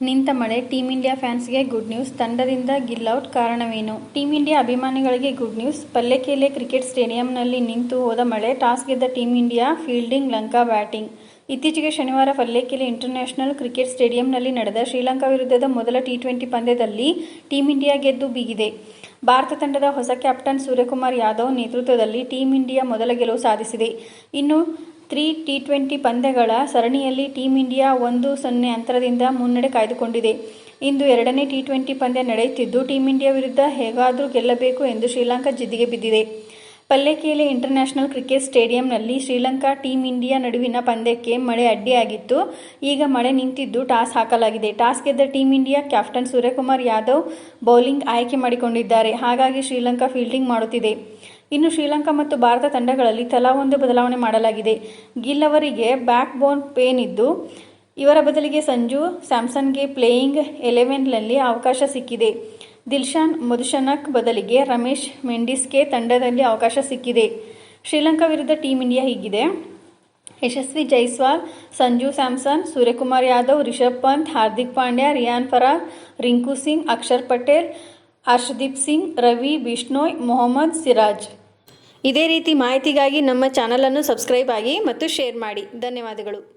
ನಿಂತ ಮಳೆ team India ಫ್ಯಾನ್ಸ್ಗೆ ಗುಡ್ ನ್ಯೂಸ್ ತಂಡದಿಂದ ಗಿಲ್ಔಟ್ ಕಾರಣವೇನು? ಟೀಂ ಇಂಡಿಯಾ ಅಭಿಮಾನಿಗಳಿಗೆ ಗುಡ್ ನ್ಯೂಸ್ ಪಲ್ಲೆಕೇಲೆ ಕ್ರಿಕೆಟ್ ಸ್ಟೇಡಿಯಂನಲ್ಲಿ ನಿಂತು ಹೋದ ಮಳೆ, ಟಾಸ್ ಗೆದ್ದ team India fielding Lanka batting ಇತ್ತೀಚೆಗೆ ಶನಿವಾರ ಪಲ್ಲೆಕೆಲೆ ಇಂಟರ್ನ್ಯಾಷನಲ್ ಕ್ರಿಕೆಟ್ ಸ್ಟೇಡಿಯಂನಲ್ಲಿ ನಡೆದ ಶ್ರೀಲಂಕಾ ವಿರುದ್ಧದ ಮೊದಲ ಟಿ ಟ್ವೆಂಟಿ ಪಂದ್ಯದಲ್ಲಿ ಟೀಂ ಇಂಡಿಯಾ ಗೆದ್ದು ಬೀಗಿದೆ. ಭಾರತ ತಂಡದ ಹೊಸ ಕ್ಯಾಪ್ಟನ್ ಸೂರ್ಯಕುಮಾರ್ ಯಾದವ್ ನೇತೃತ್ವದಲ್ಲಿ ಟೀಂ ಇಂಡಿಯಾ ಮೊದಲ ಗೆಲುವು ಸಾಧಿಸಿದೆ. ಇನ್ನು ತ್ರೀ ಟಿ ಟ್ವೆಂಟಿ ಪಂದ್ಯಗಳ ಸರಣಿಯಲ್ಲಿ ಟೀಂ ಇಂಡಿಯಾ ಒಂದು ಸೊನ್ನೆ ಅಂತರದಿಂದ ಮುನ್ನಡೆ ಕಾಯ್ದುಕೊಂಡಿದೆ. ಇಂದು ಎರಡನೇ ಟಿ ಟ್ವೆಂಟಿ ಪಂದ್ಯ ನಡೆಯುತ್ತಿದ್ದು, ಟೀಂ ಇಂಡಿಯಾ ವಿರುದ್ಧ ಹೇಗಾದರೂ ಗೆಲ್ಲಬೇಕು ಎಂದು ಶ್ರೀಲಂಕಾ ಜಿದ್ದಿಗೆ ಬಿದ್ದಿದೆ. ಪಲ್ಲೆಕೇಲೆ ಇಂಟರ್ನ್ಯಾಷನಲ್ ಕ್ರಿಕೆಟ್ ಸ್ಟೇಡಿಯಂನಲ್ಲಿ ಶ್ರೀಲಂಕಾ ಟೀಂ ಇಂಡಿಯಾ ನಡುವಿನ ಪಂದ್ಯಕ್ಕೆ ಮಳೆ ಅಡ್ಡಿಯಾಗಿತ್ತು. ಈಗ ಮಳೆ ನಿಂತಿದ್ದು ಟಾಸ್ ಹಾಕಲಾಗಿದೆ. ಟಾಸ್ ಗೆದ್ದ team India captain Suryakumar Yadav bowling ಆಯ್ಕೆ ಮಾಡಿಕೊಂಡಿದ್ದಾರೆ. ಹಾಗಾಗಿ ಶ್ರೀಲಂಕಾ ಫೀಲ್ಡಿಂಗ್ ಮಾಡುತ್ತಿದೆ. ಇನ್ನು ಶ್ರೀಲಂಕಾ ಮತ್ತು ಭಾರತ ತಂಡಗಳಲ್ಲಿ ತಲಾ ಒಂದು ಬದಲಾವಣೆ ಮಾಡಲಾಗಿದೆ. ಗಿಲ್ ಅವರಿಗೆ ಬ್ಯಾಕ್ ಬೋನ್ ಪೇನ್ ಇದ್ದು, ಇವರ ಬದಲಿಗೆ ಸಂಜು ಸ್ಯಾಮ್ಸನ್ಗೆ ಪ್ಲೇಯಿಂಗ್ ಎಲೆವೆನ್ನಲ್ಲಿ ಅವಕಾಶ ಸಿಕ್ಕಿದೆ. ದಿಲ್ಶಾನ್ ಮಧುಶನಕ್ ಬದಲಿಗೆ ರಮೇಶ್ ಮೆಂಡಿಸ್ಗೆ ತಂಡದಲ್ಲಿ ಅವಕಾಶ ಸಿಕ್ಕಿದೆ. ಶ್ರೀಲಂಕಾ ವಿರುದ್ಧ ಟೀಂ ಇಂಡಿಯಾ ಹೀಗಿದೆ. ಯಶಸ್ವಿ ಜೈಸ್ವಾಲ್, ಸಂಜು ಸ್ಯಾಮ್ಸನ್, ಸೂರ್ಯಕುಮಾರ್ ಯಾದವ್, ರಿಷಬ್ ಪಂತ್, ಹಾರ್ದಿಕ್ ಪಾಂಡ್ಯ, ರಿಯಾನ್ ಫರಾಜ್ ರಿಂಕು ಸಿಂಗ್, ಅಕ್ಷರ್ ಪಟೇಲ್, ಹರ್ಷದೀಪ್ ಸಿಂಗ್, ರವಿ, ಬಿಷ್ಣೋಯ್, ಮೊಹಮ್ಮದ್ ಸಿರಾಜ್. ಇದೇ ರೀತಿ ಮಾಹಿತಿಗಾಗಿ ನಮ್ಮ ಚಾನಲನ್ನು ಸಬ್ಸ್ಕ್ರೈಬ್ ಆಗಿ ಮತ್ತು ಶೇರ್ ಮಾಡಿ. ಧನ್ಯವಾದಗಳು.